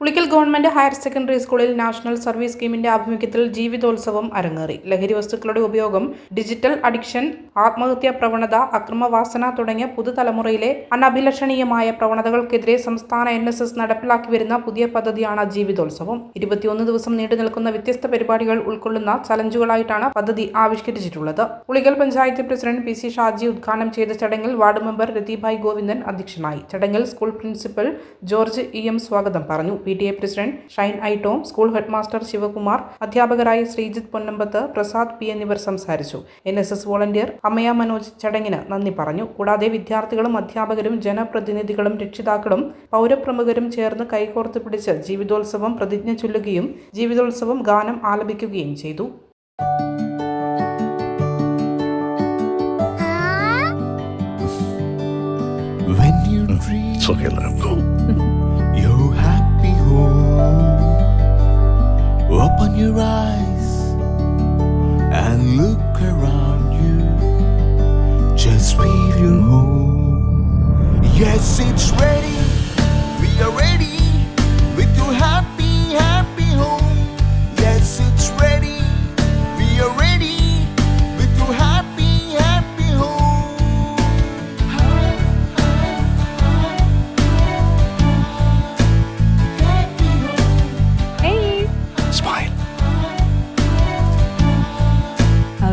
Ulikkal government higher secondary സ്കൂളിൽ national service സ്കീമിന്റെ ആഭിമുഖ്യത്തിൽ ജീവിതോത്സവം അരങ്ങേറി. ലഹരി വസ്തുക്കളുടെ ഉപയോഗം ഡിജിറ്റൽ അഡിക്ഷൻ ആത്മഹത്യാ പ്രവണത അക്രമവാസന തുടങ്ങിയ പുതുതലമുറയിലെ അനഭിലഷണീയമായ പ്രവണതകൾക്കെതിരെ സംസ്ഥാന എൻ എസ് എസ് നടപ്പിലാക്കി വരുന്ന പുതിയ പദ്ധതിയാണ് ജീവിതോത്സവം. ഇരുപത്തിയൊന്ന് ദിവസം നീണ്ടു നിൽക്കുന്ന വ്യത്യസ്ത പരിപാടികൾ ഉൾക്കൊള്ളുന്ന ചലഞ്ചുകളായിട്ടാണ് പദ്ധതി ആവിഷ്കരിച്ചിട്ടുള്ളത്. Ulikkal panchayat president P C Shaji ഉദ്ഘാടനം ചെയ്ത ചടങ്ങിൽ വാർഡ് മെമ്പർ രതിഭായ് ഗോവിന്ദൻ അധ്യക്ഷനായി. ചടങ്ങിൽ school principal George E M സ്വാഗതം പറഞ്ഞു. P T A president Shine I Tom school headmaster Sivakumar അധ്യാപകരായ ശ്രീജിത്ത് പൊന്നമ്പത്ത് പ്രസാദ് പി എന്നിവർ സംസാരിച്ചു. എൻ എസ് എസ് വോളണ്ടിയർ അമ്മയ മനോജ് ചടങ്ങിന് നന്ദി പറഞ്ഞു. കൂടാതെ വിദ്യാർത്ഥികളും അധ്യാപകരും ജനപ്രതിനിധികളും രക്ഷിതാക്കളും പൗരപ്രമുഖരും ചേർന്ന് കൈകോർത്ത് പിടിച്ച് ജീവിതോത്സവം പ്രതിജ്ഞ ചൊല്ലുകയും ജീവിതോത്സവം ഗാനം ആലപിക്കുകയും ചെയ്തു. When you dream open your eyes and look around you. Just feel your home. Yes, it's ready. We are ready